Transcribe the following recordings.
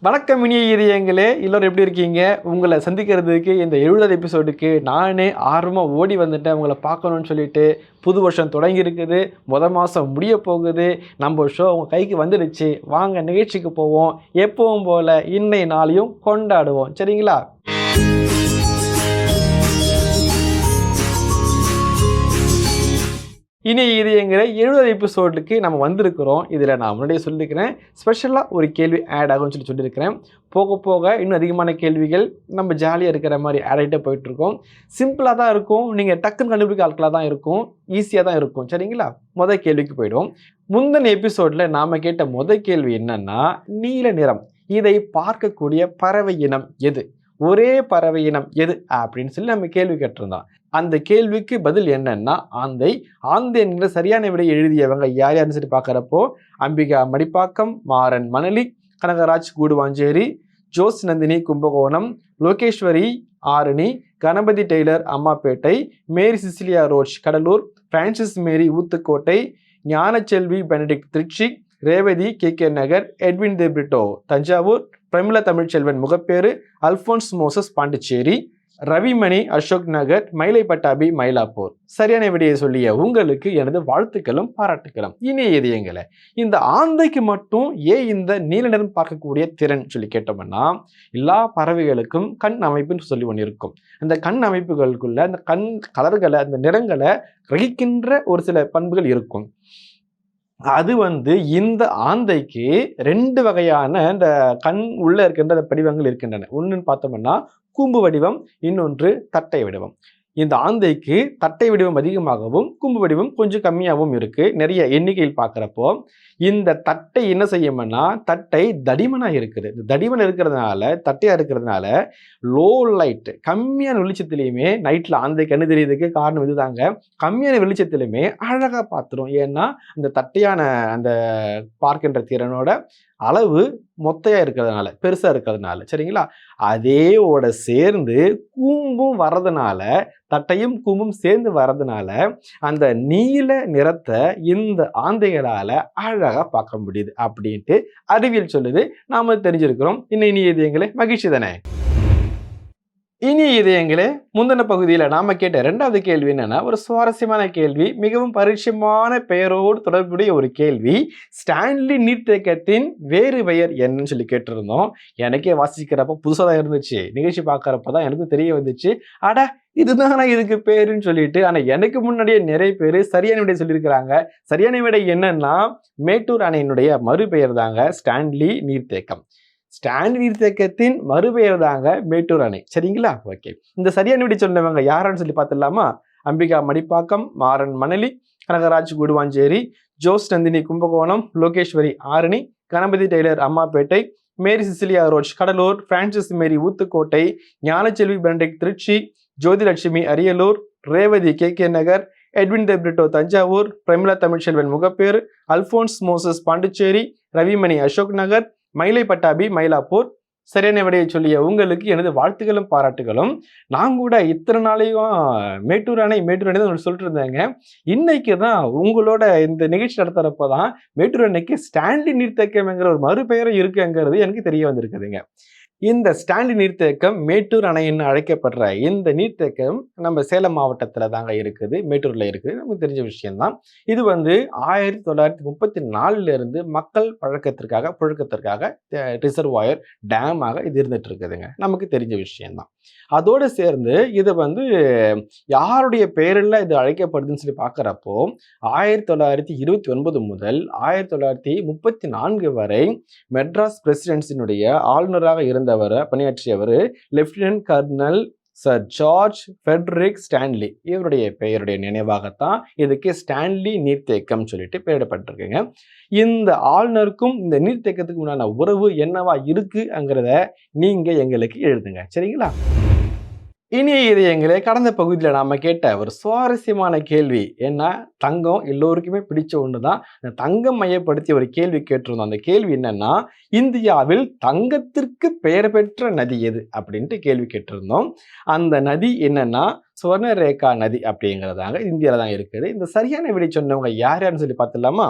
வணக்கம் இனிய இதயங்களே எல்லோரும் எப்படி இருக்கீங்க? உங்களை சந்திக்கிறதுக்கு இந்த எழுபது எபிசோடுக்கு நானே ஆர்வமாக ஓடி வந்துட்டேன். உங்களை பார்க்கணும்னு சொல்லிட்டு புது வருஷம் தொடங்கி இருக்குது. முத மாதம் முடிய போகுது. நம்ம ஷோ உங்கள் கைக்கு வந்துடுச்சு. வாங்க நிகழ்ச்சிக்கு போவோம். எப்பவும் போல் இன்னை நாளையும் கொண்டாடுவோம். சரிங்களா? இனி இது எங்கிற எழுபது எபிசோடுக்கு நம்ம வந்திருக்கிறோம். இதில் நான் முன்னாடியே சொல்லியிருக்கிறேன். ஸ்பெஷலாக ஒரு கேள்வி ஆட் ஆகும்னு சொல்லி சொல்லியிருக்கிறேன். போக போக இன்னும் அதிகமான கேள்விகள் நம்ம ஜாலியாக இருக்கிற மாதிரி ஆட் ஆகிட்டே போயிட்டுருக்கோம். சிம்பிளாக தான் இருக்கும். நீங்கள் டக்குன்னு கண்டுபிடிக்க ஆட்களாக தான் இருக்கும். ஈஸியாக தான் இருக்கும். சரிங்களா? முதல் கேள்விக்கு போயிடும் முந்தின எபிசோடில் நாம் கேட்ட முதல் கேள்வி என்னென்னா நீல நிறம். இதை பார்க்கக்கூடிய பறவை இனம் எது? ஒரே பறவை இனம் எது அப்படின்னு சொல்லி நம்ம கேள்வி கேட்டிருந்தோம். அந்த கேள்விக்கு பதில் என்னன்னா ஆந்தை. ஆந்தை என்கிற சரியான விடை எழுதியவங்க யார் யாருன்னு சொல்லி பார்க்குறப்போ Ambika Madipakkam Maran Manali Kanagaraj Guduvanchery Jose Nandhini Kumbakonam Logeswari Arani Ganapathi Taylor Ammapettai Mary Cecilia Roche Cuddalore Francis Mary Uthukottai Gnanaselvi Benedict Trichy Revathi K K Nagar Edwin De Britto Thanjavur Pramila Tamilselvan Mogappair Alphonse Moses Pondicherry Ravimani Ashok Nagar Mylai Pattabi Mylapore. சரியான விடையை சொல்லிய உங்களுக்கு எனது வாழ்த்துக்களும் பாராட்டுக்களும். இனிய இதயங்களை இந்த ஆந்தைக்கு மட்டும் ஏன் இந்த நீலநிறம் பார்க்கக்கூடிய திறன் சொல்லி கேட்டோம்னா எல்லா பறவைகளுக்கும் கண் அமைப்புன்னு சொல்லி ஒன்று இருக்கும். அந்த கண் அமைப்புகளுக்குள்ள அந்த கண் கலர்களை அந்த நிறங்களை கிரகிக்கின்ற ஒரு சில பண்புகள் இருக்கும். அது வந்து இந்த ஆந்தைக்கு ரெண்டு வகையான இந்த கண் உள்ள இருக்கின்ற அந்த படிவங்கள் இருக்கின்றன. ஒன்றுன்னு பார்த்தோம்னா கூம்பு வடிவம் இன்னொன்று தட்டை வடிவம். இந்த ஆந்தைக்கு தட்டை வடிவம் அதிகமாகவும் கும்பு வடிவம் கொஞ்சம் கம்மியாகவும் இருக்குது நிறைய எண்ணிக்கையில் பார்க்குறப்போ இந்த தட்டை என்ன செய்யும்னா தட்டை தடிமனாக இருக்குது. இந்த தடிமன் இருக்கிறதுனால தட்டையாக இருக்கிறதுனால லோ லைட் கம்மியான வெளிச்சத்துலேயுமே நைட்டில் ஆந்தை கண்ணு தெரியுதுக்கு காரணம் இதுதாங்க. கம்மியான வெளிச்சத்துலையுமே அழகாக பார்த்துரும். ஏன்னா அந்த தட்டையான அந்த பார்க்கின்ற திறனோட அளவு மொத்தையாக இருக்கிறதுனால பெருசாக இருக்கிறதுனால சரிங்களா? அதேவோட சேர்ந்து கூம்பும் வர்றதுனால தட்டையும் கூம்பும் சேர்ந்து வர்றதுனால அந்த நீல நிறத்தை இந்த ஆந்தைகளால் அழகாக பார்க்க முடியுது அப்படின்ட்டு அறிவியல் சொல்லுது. நாம தெரிஞ்சிருக்கிறோம். இன்னும் இனி இதயங்களே மகிழ்ச்சி தானே? இனி இதயங்களே முந்தின பகுதியில் நாம் கேட்ட ரெண்டாவது கேள்வி என்னென்னா ஒரு சுவாரஸ்யமான கேள்வி மிகவும் பரிச்சயமான பெயரோடு தொடர்புடைய ஒரு கேள்வி ஸ்டான்லி நீர்த்தேக்கத்தின் வேறு பெயர் என்னன்னு சொல்லி கேட்டிருந்தோம். எனக்கே வாசிக்கிறப்ப புதுசாக தான் இருந்துச்சு. நிகழ்ச்சி பார்க்குறப்ப தான் எனக்கும் தெரிய வந்துச்சு. அட இதுதான் இதுக்கு பேருன்னு சொல்லிட்டு ஆனால் எனக்கு முன்னாடியே நிறைய பேர் சரியான விடை சொல்லியிருக்கிறாங்க. சரியான விடை என்னன்னா மேட்டூர் அணையினுடைய மறுபெயர் தாங்க ஸ்டான்லி நீர்த்தேக்கம். ஸ்டாண்ட் நீர்த்தேக்கத்தின் மறுபெயர் தாங்க மேட்டூர் அணை. சரிங்களா? ஓகே இந்த சரியான விட சொன்னவங்க யாரான்னு சொல்லி பார்த்துடலாமா? Ambika Madipakkam Maran Manali Kanagaraj Guduvanchery Jose Nandhini Kumbakonam Logeswari Arani Ganapathi Taylor Ammapettai Mary Cecilia Roche Cuddalore Francis Mary Uthukottai Gnanaselvi Benedict Trichy Jothilakshmi Ariyalur Revathi K K Nagar Edwin De Britto Thanjavur Pramila Tamilselvan Mogappair Alphonse Moses Pondicherry Ravimani Ashok Nagar Mylai Pattabi Mylapore. சரியான விடையை சொல்லிய உங்களுக்கு எனது வாழ்த்துக்களும் பாராட்டுகளும். நான் கூட இத்தனை நாளையும் மேட்டூர் அணை மேட்டூர் அணை தான் சொல்லிட்டு இருந்தேங்க. இன்னைக்கு தான் உங்களோட இந்த நிகழ்ச்சி நடத்துறப்போ தான் மேட்டூர் அணைக்கு ஸ்டான்லி நீர்த்தேக்கம்ங்கிற ஒரு மறுபெயரும் இருக்குங்கிறது எனக்கு தெரிய வந்திருக்குதுங்க. இந்த ஸ்டாண்டி நீர்த்தேக்கம் மேட்டூர் அணை என்று அழைக்கப்படுற இந்த நீர்த்தேக்கம் நம்ம சேலம் மாவட்டத்தில் தாங்க இருக்குது மேட்டூரில் இருக்குது. நமக்கு தெரிஞ்ச விஷயம்தான். இது வந்து ஆயிரத்தி தொள்ளாயிரத்தி முப்பத்தி நாலுலேருந்து மக்கள் பழக்கத்திற்காக புழக்கத்திற்காக ரிசர்வாயர் டேமாக இது இருந்துகிட்டு இருக்குதுங்க. நமக்கு தெரிஞ்ச விஷயம்தான். அதோடு சேர்ந்து இது வந்து யாருடைய பெயரில் இது அழைக்கப்படுதுன்னு சொல்லி பார்க்குறப்போ ஆயிரத்தி தொள்ளாயிரத்தி இருபத்தி ஒன்பது முதல் ஆயிரத்தி தொள்ளாயிரத்தி முப்பத்தி நான்கு வரை மெட்ராஸ் பிரசிடென்சினுடைய ஆளுநராக இருந்தவர் பணியாற்றியவர் lieutenant colonel sir George Frederick Stanley. இவருடைய பெயருடைய நினைவாகத்தான் இதுக்கு ஸ்டான்லி நீர்த்தேக்கம் சொல்லிட்டு பெயரிடப்பட்டிருக்குங்க. இந்த ஆளுநருக்கும் இந்த நீர்த்தேக்கத்துக்கு உண்டான உறவு என்னவா இருக்குங்கிறத நீங்கள் எங்களுக்கு எழுதுங்க. சரிங்களா? இனிய இதயங்களே கடந்த பகுதியில் நாம் கேட்ட ஒரு சுவாரஸ்யமான கேள்வி. ஏன்னா தங்கம் எல்லோருக்குமே பிடிச்ச ஒன்று தான் இந்த தங்கம் மையப்படுத்தி ஒரு கேள்வி கேட்டிருந்தோம். அந்த கேள்வி என்னன்னா இந்தியாவில் தங்கத்திற்கு பெயர் பெற்ற நதி எது? அப்படின்ட்டு கேள்வி கேட்டிருந்தோம். அந்த நதி என்னன்னா சுவர்ணரேகா நதி அப்படிங்கிறதாங்க இந்தியாவில் தான் இருக்குது. இந்த சரியான விடை சொன்னவங்க யார் யாருன்னு சொல்லி பார்த்துலாமா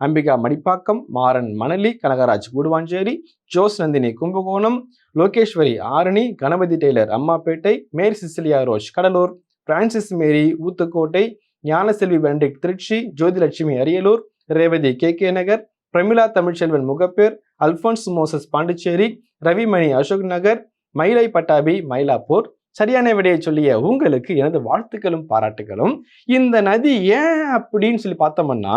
Ambika Madipakkam Maran Manali Kanagaraj Guduvanchery Jose Nandhini Kumbakonam Logeswari Arani Ganapathi Taylor Ammapettai Mary Cecilia Roche Cuddalore Francis Mary Uthukottai Gnanaselvi Benedict Trichy Jothilakshmi Ariyalur Revathi K K Nagar Pramila Tamilselvan Mogappair Alphonse Moses Pondicherry Ravimani Ashok Nagar Mylai Pattabi Mylapore. சரியான விடையை சொல்லிய உங்களுக்கு எனது வாழ்த்துக்களும் பாராட்டுகளும். இந்த நதி ஏன் அப்படின்னு சொல்லி பார்த்தோம்னா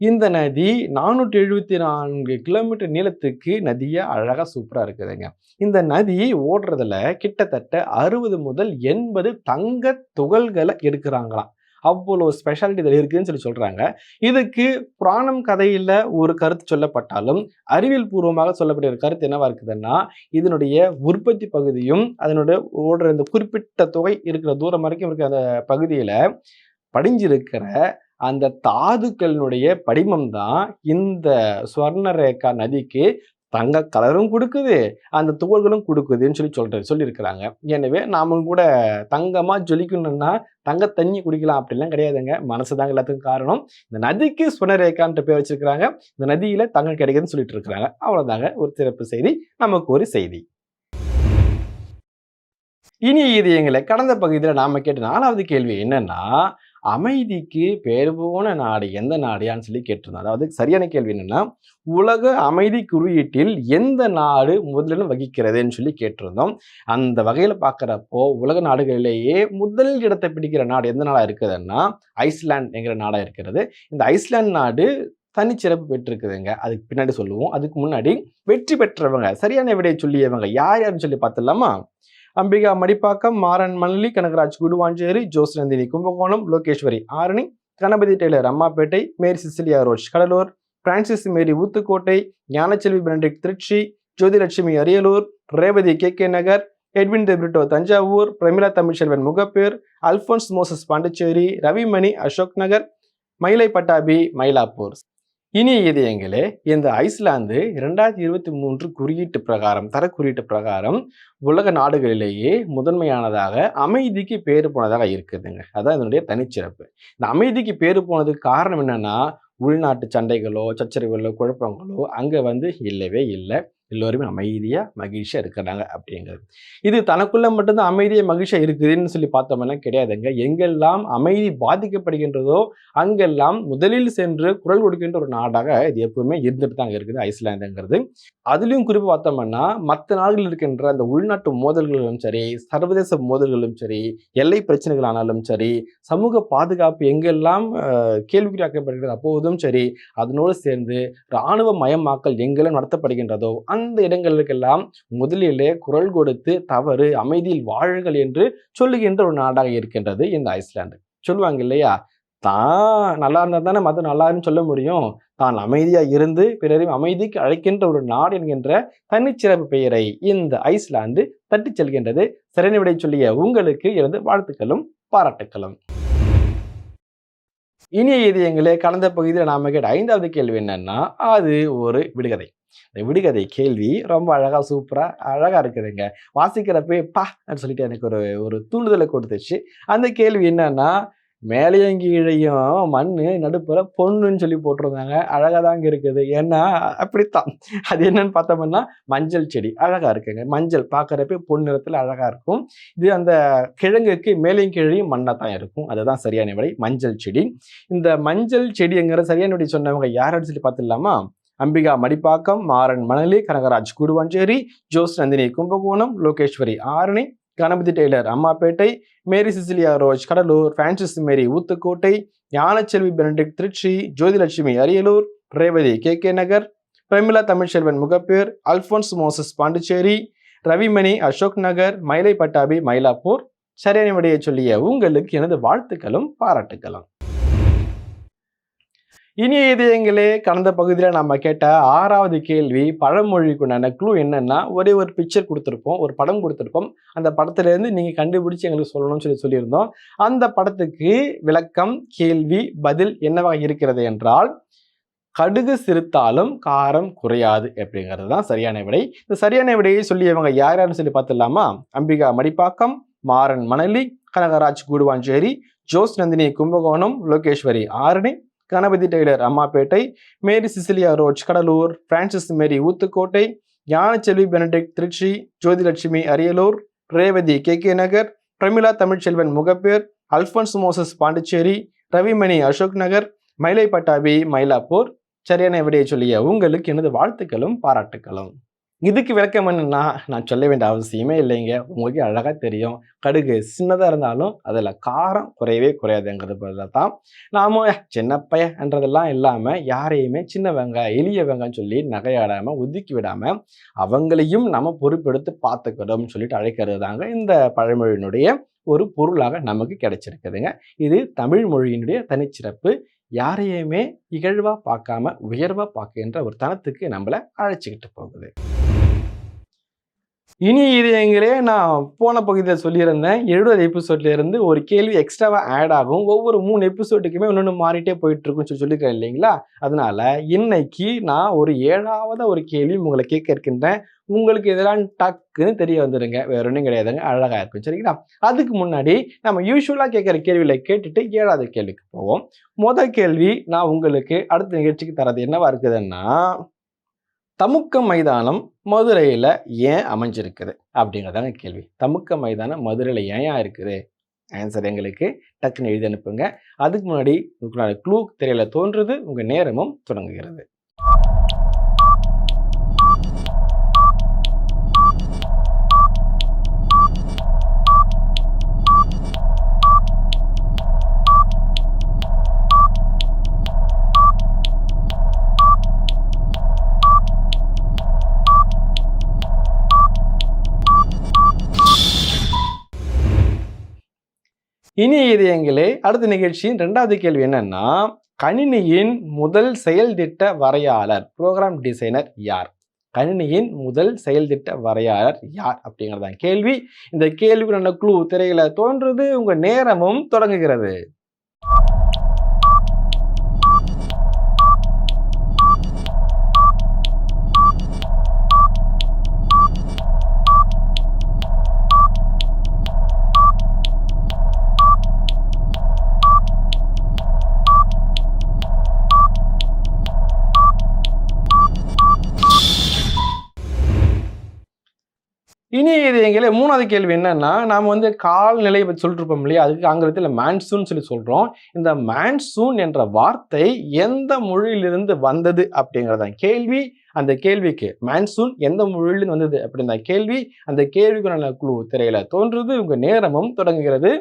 இந்த நதி நானூற்றி எழுபத்தி நான்கு கிலோமீட்டர் நீளத்துக்கு நதியாக அழகாக சூப்பராக இருக்குதுங்க. இந்த நதி ஓடுறதுல கிட்டத்தட்ட அறுபது முதல் எண்பது தங்க துகள்களை எடுக்கிறாங்களாம். அவ்வளோ ஸ்பெஷாலிட்டி இதில் இருக்குதுன்னு சொல்லி சொல்கிறாங்க இதுக்கு புராணம் கதையில் ஒரு கருத்து சொல்லப்பட்டாலும் அறிவியல் பூர்வமாக சொல்லப்பட்ட ஒரு கருத்து என்னவா இருக்குதுன்னா இதனுடைய உற்பத்தி பகுதியும் அதனுடைய ஓடுற இந்த குறிப்பிட்ட தொகை இருக்கிற தூரம் வரைக்கும் இருக்கிற அந்த பகுதியில் படிஞ்சிருக்கிற அந்த தாதுக்களினுடைய படிமம் தான் இந்த ஸ்வர்ணரேகா நதிக்கு தங்க கலரும் கொடுக்குது அந்த துகள்களும் கொடுக்குதுன்னு சொல்லி சொல்றது சொல்லியிருக்கிறாங்க. எனவே நாமும் கூட தங்கமாக ஜொலிக்கணும்னா தங்க தண்ணி குடிக்கலாம் அப்படிலாம் கிடையாதுங்க. மனசு தாங்க எல்லாத்துக்கும் காரணம். இந்த நதிக்கு சுனரேகான்ற பேர் வச்சிருக்கிறாங்க. இந்த நதியில் தங்கம் கிடைக்குதுன்னு சொல்லிட்டு இருக்கிறாங்க அவ்வளோதாங்க ஒரு சிறப்பு செய்தி. நமக்கு ஒரு செய்தி. இனி இது எங்களை கடந்த பகுதியில் நாம் கேட்ட நாலாவது கேள்வி என்னன்னா அமைதிக்கு பேர் போன நாடு எந்த நாடியான்னு சொல்லி கேட்டிருந்தோம். அதாவது சரியான கேள்வி என்னென்னா உலக அமைதி குறியீட்டில் எந்த நாடு முதலிடம் வகிக்கிறதுன்னு சொல்லி கேட்டிருந்தோம். அந்த வகையில் பார்க்குறப்போ உலக நாடுகளிலேயே முதல் இடத்தை பிடிக்கிற நாடு எந்த நாடாக இருக்குதுன்னா ஐஸ்லாண்ட் என்கிற நாடாக இருக்கிறது. இந்த ஐஸ்லாண்ட் நாடு தனிச்சிறப்பு பெற்றிருக்குதுங்க. அதுக்கு பின்னாடி சொல்லுவோம். அதுக்கு முன்னாடி வெற்றி பெற்றவங்க சரியான விடையை சொல்லியவங்க யார் யாருன்னு சொல்லி பார்த்துடலாமா? Ambika Madipakkam Maran Manali Kanagaraj Guduvanchery Jose Nandhini Kumbakonam Logeswari Arani Ganapathi Taylor Ammapettai Mary Cecilia Roche Cuddalore Francis Mary Uthukottai Gnanaselvi Benedict Trichy Jothilakshmi Ariyalur Revathi K K Nagar Edwin De Britto Thanjavur Pramila Tamilselvan Mogappair Alphonse Moses Pondicherry Ravimani Ashok Nagar Mylai Pattabi Mylapore. இனிய இதயங்களே இந்த Iceland இரண்டாயிரத்தி இருபத்தி மூன்று குறியீட்டு பிரகாரம் தர குறியீட்டு பிரகாரம் உலக நாடுகளிலேயே முதன்மையானதாக அமைதிக்கு பேர் போனதாக இருக்குதுங்க. அதான் இதனுடைய தனிச்சிறப்பு. இந்த அமைதிக்கு பேர் போனதுக்கு காரணம் என்னன்னா உள்நாட்டு சண்டைகளோ சச்சரவுகளோ குழப்பங்களோ அங்கே வந்து இல்லவே இல்லை. எல்லோருமே அமைதியாக மகிழ்ச்சியாக இருக்கிறாங்க அப்படிங்கிறது. இது தனக்குள்ள மட்டும்தான் அமைதியாக மகிழ்ச்சியாக இருக்குதுன்னு சொல்லி பார்த்தோம்னா கிடையாதுங்க. எங்கெல்லாம் அமைதி பாதிக்கப்படுகின்றதோ அங்கெல்லாம் முதலில் சென்று குரல் கொடுக்கின்ற ஒரு நாடாக இது எப்பவுமே இருந்துட்டு தாங்க இருக்குது ஐஸ்லாந்துங்கிறது. அதுலேயும் குறிப்பு பார்த்தோம்னா மற்ற நாடுகளில் இருக்கின்ற அந்த உள்நாட்டு மோதல்களும் சரி சர்வதேச மோதல்களும் சரி எல்லை பிரச்சனைகள் ஆனாலும் சரி சமூக பாதுகாப்பு எங்கெல்லாம் கேள்விக்குறியாக்கப்படுகிறது அப்போதும் சரி அதனோடு சேர்ந்து இராணுவ மயமாக்கல் எங்கெல்லாம் நடத்தப்படுகின்றதோ அங்கே அந்த இடங்களுக்கெல்லாம் முதலிலே குரல் கொடுத்து தவறு அமைதியில் வாழுங்கள் என்று சொல்லுகின்ற ஒரு நாடாக இருக்கின்றது இந்த ஐஸ்லாந்து. சொல்லுவாங்க இல்லையா? தான் நல்லா இருந்தால் தானே மதம் நல்லாருன்னு சொல்ல முடியும். தான் அமைதியா இருந்து பிறரையும் அமைதிக்கு அழைக்கின்ற ஒரு நாடு என்கின்ற தனிச்சிறப்பு பெயரை இந்த ஐஸ்லாந்து தட்டிச் செல்கின்றது. சிறனை விடை சொல்லிய உங்களுக்கு எனது வாழ்த்துக்களும் பாராட்டுக்களும். இனிய இதயங்களே கடந்த பகுதியில் நாம கேட்ட ஐந்தாவது கேள்வி என்னன்னா அது ஒரு விடுகதை. இந்த விடுகதை கேள்வி. ரொம்ப அழகாக சூப்பராக அழகாக இருக்குதுங்க. வாசிக்கிறப்பே பா சொல்லிட்டு எனக்கு ஒரு ஒரு தூண்டுதலை கொடுத்துச்சு. அந்த கேள்வி என்னன்னா மேலையும் கீழையும் மண் நடுப்புற பொண்ணுன்னு சொல்லி போட்டிருந்தாங்க. அழகாக தாங்க இருக்குது. ஏன்னா அப்படித்தான். அது என்னன்னு பார்த்தோம்னா மஞ்சள் செடி. அழகாக இருக்குங்க. மஞ்சள் பார்க்குறப்ப பொன் நிறத்தில் அழகாக இருக்கும். இது அந்த கிழங்குக்கு மேலையும் கீழையும் மண்ணாக தான் இருக்கும். அதுதான் சரியான விடை. மஞ்சள் செடி. இந்த மஞ்சள் செடிங்கிற சரியான விடை சொன்னவங்க யாருன்னு சொல்லி பார்த்துடலாமா? Ambika Madipakkam Maran Manali Kanagaraj Guduvanchery Jose Nandhini Kumbakonam Logeswari Arani Ganapathi Taylor Ammapettai Mary Cecilia Roche Cuddalore Francis Mary Uthukottai Gnanaselvi Benedict Trichy Jothilakshmi Ariyalur Revathi K K Nagar Pramila Tamilselvan Mogappair Alphonse Moses Pondicherry Ravimani Ashok Nagar Mylai Pattabi Mylapore சரியான விடையை சொல்லிய உங்களுக்கு எனது வாழ்த்துக்களும் பாராட்டுக்களும். இனிய இதயங்களே கடந்த பகுதியில் நம்ம கேட்ட ஆறாவது கேள்வி பழமொழிக்குண்டான க்ளூ என்னன்னா ஒரே ஒரு பிக்சர் கொடுத்துருப்போம் ஒரு படம் கொடுத்துருப்போம். அந்த படத்துலேருந்து நீங்கள் கண்டுபிடிச்சு எங்களுக்கு சொல்லணும்னு சொல்லி சொல்லியிருந்தோம். அந்த படத்துக்கு விளக்கம் கேள்வி பதில் என்னவாக இருக்கிறது என்றால் கடுகு சிறுத்தாலும் காரம் குறையாது அப்படிங்கிறது தான் சரியான விடை. இந்த சரியான விடையை சொல்லியவங்க யார் யாருன்னு சொல்லி பார்த்துடலாமா? Ambika Madipakkam Maran Manali Kanagaraj Guduvanchery Jose Nandhini Kumbakonam Logeswari Arani Ganapathi Taylor Ammapettai Mary Cecilia Roche Cuddalore Francis Mary Uthukottai Gnanaselvi Benedict Trichy Jothilakshmi Ariyalur Revathi K K Nagar Pramila Tamilselvan Mogappair Alphonse Moses Pondicherry Ravimani Ashok Nagar Mylai Pattabi Mylapore. சரியான விடையை சொல்லிய உங்களுக்கு எனது வாழ்த்துக்களும் பாராட்டுக்களும். இதுக்கு விளக்கம் என்னென்னா நான் சொல்ல வேண்டிய அவசியமே இல்லைங்க. உங்களுக்கு அழகாக தெரியும். கடுகு சின்னதாக இருந்தாலும் அதில் காரம் குறையவே குறையாதுங்கிறது போல தான். நாமும் சின்னப்பையன்றதெல்லாம் இல்லாமல் யாரையுமே சின்னவங்க எளியவங்கன்னு சொல்லி நகையாடாமல் ஒதுக்கி விடாமல் அவங்களையும் நம்ம பொறுப்பெடுத்து பார்த்துக்கணும்னு சொல்லிட்டு அழைக்கிறது தாங்க இந்த பழமொழியினுடைய ஒரு பொருளாக நமக்கு கிடைச்சிருக்குதுங்க. இது தமிழ் மொழியினுடைய தனிச்சிறப்பு. யாரையுமே இகழ்வாக பார்க்காம உயர்வாக பார்க்கின்ற ஒரு தனத்துக்கு நம்மளை அழைச்சிக்கிட்டு போகுது. இனி இது எங்களே நான் போன பகுதியில் சொல்லியிருந்தேன் எழுபது எபிசோட்லேருந்து ஒரு கேள்வி எக்ஸ்ட்ராவாக ஆட் ஆகும். ஒவ்வொரு மூணு எபிசோடுக்குமே ஒன்று மாறிட்டே போயிட்டுருக்கும்னு சொல்லி சொல்லியிருக்கேன் இல்லைங்களா? அதனால இன்னைக்கு நான் ஒரு ஏழாவது ஒரு கேள்வி உங்களை கேட்க இருக்கின்றேன். உங்களுக்கு இதெல்லாம் டக்குன்னு தெரிய வந்துடுங்க வேற ஒன்றும் கிடையாதுங்க. அழகாக இருக்கும். சரிங்களா? அதுக்கு முன்னாடி நம்ம யூஸ்வலாக கேட்குற கேள்வியில் கேட்டுட்டு ஏழாவது கேள்விக்கு போவோம். முதல் கேள்வி நான் உங்களுக்கு அடுத்த நிகழ்ச்சிக்கு தரது என்னவா இருக்குதுன்னா தமுக்க மைதானம் மதுரையில் ஏன் அமைஞ்சிருக்குது? அப்படிங்கிறதாங்க கேள்வி. தமுக்க மைதானம் மதுரையில் ஏன் இருக்குது? ஆன்சர் எங்களுக்கு டக்குன்னு எழுதி அனுப்புங்க. அதுக்கு முன்னாடி உங்களோட க்ளூ தெரியல தோன்றுறது உங்கள் நேரமும் தொடங்குகிறது. இனி இது எங்களே. அடுத்த நிகழ்ச்சியின் ரெண்டாவது கேள்வி என்னன்னா கணினியின் முதல் செயல் திட்ட வரையாளர் ப்ரோக்ராம் டிசைனர் யார்? கணினியின் முதல் செயல் திட்ட வரையாளர் யார் அப்படிங்கிறதான் கேள்வி. இந்த கேள்விக்கு நல்ல குழு திரையில தோன்றுது உங்க நேரமும் தொடங்குகிறது. கேள்வி மூணாவது கேள்வி என்னன்னா நாம் வந்து கால்நிலையை பற்றி சொல்லிட்டு இருப்போம் இல்லையா? அதுக்கு ஆங்கிலத்தில் மேன்சூன் சொல்லி சொல்கிறோம் இந்த மேன்சூன் என்ற வார்த்தை எந்த மொழியிலிருந்து வந்தது அப்படிங்கிறதான் கேள்வி அந்த கேள்விக்கு மான்சூன் எந்த மொழியிலிருந்து வந்தது அப்படின்ற கேள்வி அந்த கேள்விக்கான குழு திரையில தோன்றுது உங்கள் நேரமும் தொடங்குகிறது.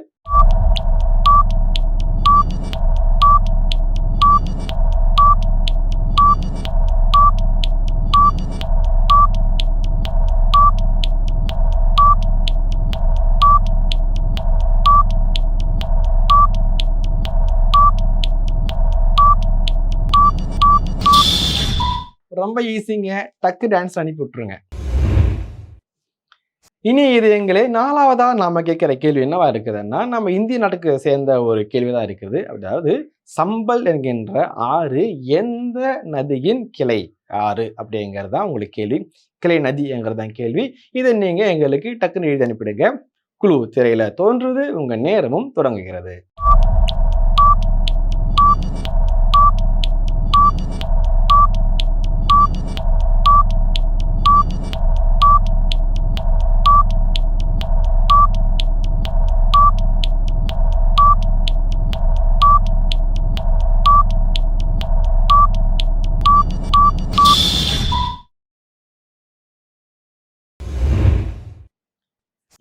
ரொம்ப ஈஸிங்க. டக்கு டான்ஸ் அனுப்பி விட்டுருங்க. இனி இது எங்களே நாலாவதாக நாம் கேட்குற கேள்வி என்னவா இருக்குதுன்னா நம்ம இந்திய நாட்டுக்கு சேர்ந்த ஒரு கேள்வி தான் இருக்குது. அதாவது சம்பல் என்கின்ற ஆறு எந்த நதியின் கிளை? ஆறு அப்படிங்கிறது தான் உங்களுக்கு கேள்வி. கிளை நதிங்கிறது தான் கேள்வி. இதை நீங்கள் எங்களுக்கு டக்குன்னு எழுதி அனுப்பிடுங்க. குழு திரையில் தோன்றுது. உங்கள் நேரமும் தொடங்குகிறது.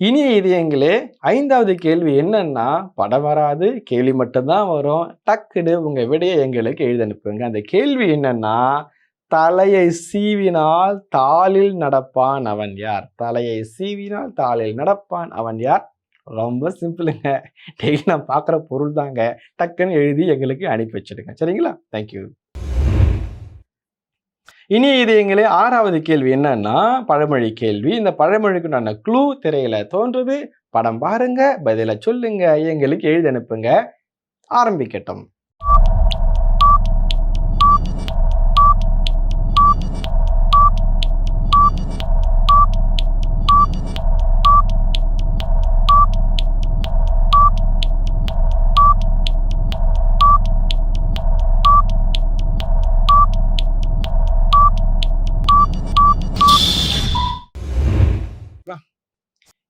இனி இது எங்களே ஐந்தாவது கேள்வி என்னன்னா படம் வராது கேள்வி மட்டும்தான் வரும். டக்குன்னு உங்க விடையை எங்களுக்கு எழுதி அனுப்புங்க. அந்த கேள்வி என்னன்னா தலையை சீவினால் தாளில் நடப்பான் அவன் யார்? தலையை சீவினால் தாளில் நடப்பான் அவன் யார்? ரொம்ப சிம்பிளுங்க. டெய்லி நான் பார்க்குற பொருள் தாங்க டக்குன்னு எழுதி எங்களுக்கு அனுப்பி வச்சிடுங்க. சரிங்களா? தேங்க்யூ இனி இது எங்களே ஆறாவது கேள்வி என்னன்னா பழமொழி கேள்வி. இந்த பழமொழிக்குண்டான க்ளூ திரையில தோன்றுது. படம் பாருங்க பதில சொல்லுங்க எங்களுக்கு எழுதி அனுப்புங்க. ஆரம்பிக்கட்டும்.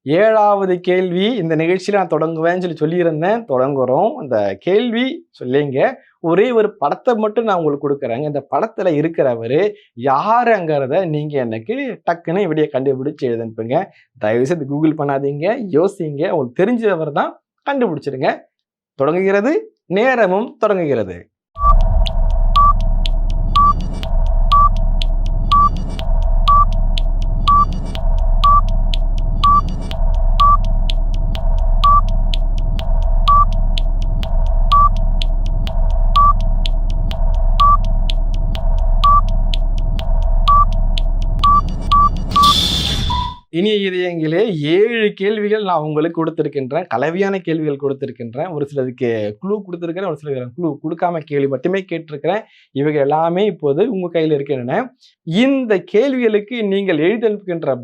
ஏழாவது கேள்வி இந்த நிகழ்ச்சியில் நான் தொடங்குவேன்னு சொல்லி சொல்லியிருந்தேன். தொடங்குறோம். அந்த கேள்வி சொல்லிங்க. ஒரே ஒரு படத்தை மட்டும் நான் உங்களுக்கு கொடுக்குறேங்க. இந்த படத்தில் இருக்கிறவர் யாருங்கிறத நீங்கள் எனக்கு டக்குன்னு இப்படியே கண்டுபிடிச்சி எழுதனுப்புங்க. தயவுசெய்து கூகுள் பண்ணாதீங்க. யோசிங்க. உங்களுக்கு தெரிஞ்சவர் தான் கண்டுபிடிச்சிருங்க தொடங்குகிறது நேரமும் தொடங்குகிறது. இனிய ஏழு கேள்விகள் நான் உங்களுக்கு கொடுத்துருக்கின்றேன். கலவையான கேள்விகள் கொடுத்துருக்கின்றேன். ஒரு சிலதுக்கு குழு கொடுத்துருக்கிறேன் ஒரு சில குழு கொடுக்காம கேள்வி மட்டுமே கேட்டிருக்கிறேன். இவைகள் எல்லாமே இப்போது உங்கள் கையில் இருக்கின்றன. இந்த கேள்விகளுக்கு நீங்கள் எழுதி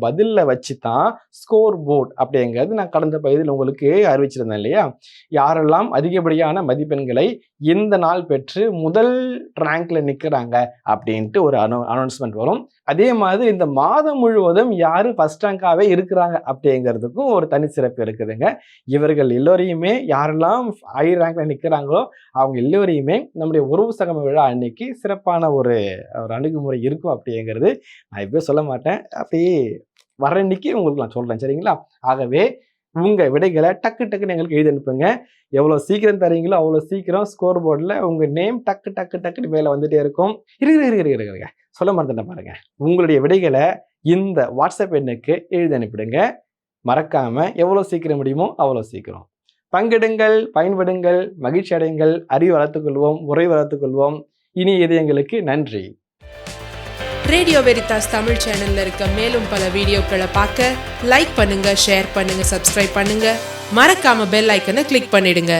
பதிலில் வச்சு தான் ஸ்கோர் போர்ட் அப்படிங்கிறது நான் கடந்த பகுதியில் உங்களுக்கு அறிவிச்சிருந்தேன் இல்லையா? யாரெல்லாம் அதிகப்படியான மதிப்பெண்களை இந்த நாள் பெற்று முதல் ரேங்க்ல நிற்கிறாங்க அப்படின்ட்டு ஒரு அனௌ அனௌன்ஸ்மெண்ட் வரும். அதே மாதிரி இந்த மாதம் முழுவதும் யாரு ஃபர்ஸ்ட் ரேங்காகவே இருக்கிறாங்க அப்படிங்கிறதுக்கும் ஒரு தனி சிறப்பு இருக்குதுங்க இவர்கள் எல்லோரையுமே யாரெல்லாம் ஹை ரேங்க்ல நிற்கிறாங்களோ அவங்க எல்லோரையுமே நம்முடைய உறவு சகம விழா அன்னைக்கு சிறப்பான ஒரு ஒரு அணுகுமுறை இருக்கும் அப்படிங்கிறது நான் இப்போ சொல்ல மாட்டேன் அப்படியே வர அன்னைக்கு உங்களுக்கு நான் சொல்கிறேன் சரிங்களா ஆகவே உங்கள் விடைகளை டக்கு டக்குன்னு எங்களுக்கு எழுதி அனுப்புங்க எவ்வளோ சீக்கிரம் தரீங்களோ அவ்வளோ சீக்கிரம் ஸ்கோர் போர்டில் உங்கள் நேம் டக்கு டக்கு டக்குன்னு மேலே வந்துகிட்டே இருக்கும் இருக்கு இருக்கு இருக்கு சொல்ல மறந்துட்டேன் பாருங்கள் உங்களுடைய விடைகளை இந்த வாட்ஸ்அப் எண்ணுக்கு எழுதி அனுப்பிடுங்க. மறக்காமல் எவ்வளோ சீக்கிரம் முடியுமோ அவ்வளோ சீக்கிரம். பங்கிடுங்கள் பயன்படுங்கள் மகிழ்ச்சி அடையுங்கள் அறிவு வளர்த்துக்கொள்வோம் உரை வளர்த்துக்கொள்வோம் இனி இது எங்களுக்கு நன்றி. ரேடியோ வெரிதாஸ் தமிழ் சேனல்ல இருக்க மேலும் பல வீடியோக்களை பார்க்க லைக் பண்ணுங்க ஷேர் பண்ணுங்க சப்ஸ்கிரைப் பண்ணுங்க. மறக்காம பெல் ஐக்கனை கிளிக் பண்ணிடுங்க.